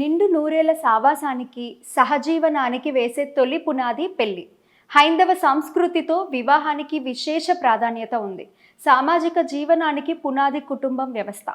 నిండు నూరేళ్ళ సావాసానికి సహజీవనానికి వేసే తొలి పునాది పెళ్ళి. హైందవ సంస్కృతితో వివాహానికి విశేష ప్రాధాన్యత ఉంది. సామాజిక జీవనానికి పునాది కుటుంబం వ్యవస్థ.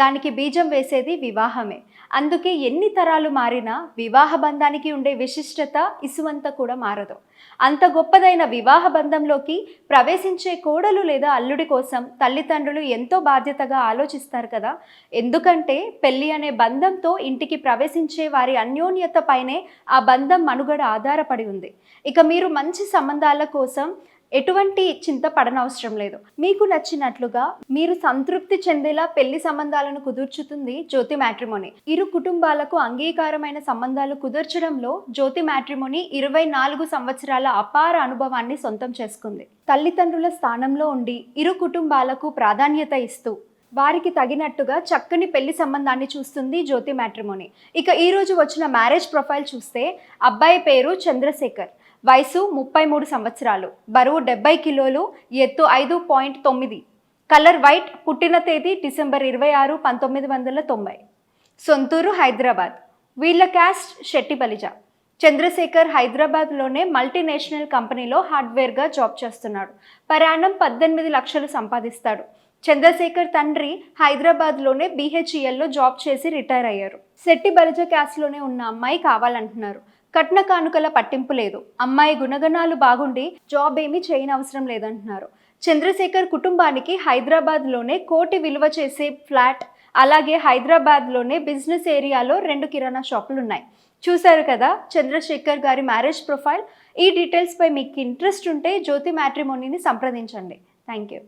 దానికి బీజం వేసేది వివాహమే. అందుకే ఎన్ని తరాలు మారినా వివాహ బంధానికి ఉండే విశిష్టత ఇసువంత కూడా మారదు. అంత గొప్పదైన వివాహ బంధంలోకి ప్రవేశించే కోడలు లేదా అల్లుడి కోసం తల్లిదండ్రులు ఎంతో బాధ్యతగా ఆలోచిస్తారు కదా. ఎందుకంటే పెళ్ళి అనే బంధంతో ఇంటికి ప్రవేశించే వారి అన్యోన్యత పైనే ఆ బంధం మనుగడ ఆధారపడి ఉంది. ఇక మీరు మంచి సంబంధాల కోసం ఎటువంటి చింత పడనవసరం లేదు. మీకు నచ్చినట్లుగా మీరు సంతృప్తి చెందేలా పెళ్ళి సంబంధాలను కుదుర్చుతుంది జ్యోతి మ్యాట్రిమోని. ఇరు కుటుంబాలకు అంగీకారమైన సంబంధాలు కుదర్చడంలో జ్యోతి మ్యాట్రిమోని ఇరవై నాలుగు సంవత్సరాల అపార అనుభవాన్ని సొంతం చేసుకుంది. తల్లిదండ్రుల స్థానంలో ఉండి ఇరు కుటుంబాలకు ప్రాధాన్యత ఇస్తూ వారికి తగినట్టుగా చక్కని పెళ్ళి సంబంధాన్ని చూస్తుంది జ్యోతి మ్యాట్రిమోని. ఇక ఈరోజు వచ్చిన మ్యారేజ్ ప్రొఫైల్ చూస్తే అబ్బాయి పేరు చంద్రశేఖర్. వయసు ముప్పై మూడు సంవత్సరాలు. బరువు డెబ్బై కిలోలు ఎత్తు ఐదు పాయింట్ తొమ్మిది. కలర్ వైట్ పుట్టిన తేదీ డిసెంబర్ ఇరవై ఆరు పంతొమ్మిది వందల తొంభై. సొంతూరు హైదరాబాద్. వీళ్ళ క్యాస్ట్ శెట్టి బలిజ చంద్రశేఖర్ హైదరాబాద్లోనే మల్టీనేషనల్ కంపెనీలో హార్డ్వేర్గా జాబ్ చేస్తున్నాడు. పరాణం పద్దెనిమిది లక్షలు సంపాదిస్తాడు. చంద్రశేఖర్ తండ్రి హైదరాబాద్లోనే బీహెచ్ఈఎల్లో జాబ్ చేసి రిటైర్ అయ్యారు. శెట్టి బలిజ క్యాస్ట్లోనే ఉన్న అమ్మాయి కావాలంటున్నారు. కట్న కానుకల పట్టింపు లేదు. అమ్మాయి గుణగణాలు బాగుండి జాబ్ ఏమీ చేయనవసరం లేదంటున్నారు. చంద్రశేఖర్ కుటుంబానికి హైదరాబాద్లోనే కోటి విలువ చేసే ఫ్లాట్ అలాగే హైదరాబాద్లోనే బిజినెస్ ఏరియాలో రెండు కిరాణా షాపులు ఉన్నాయి చూశారు కదా చంద్రశేఖర్ గారి మ్యారేజ్ ప్రొఫైల్? ఈ డీటెయిల్స్పై మీకు ఇంట్రెస్ట్ ఉంటే జ్యోతి మ్యాట్రిమోనీని సంప్రదించండి. Thank you.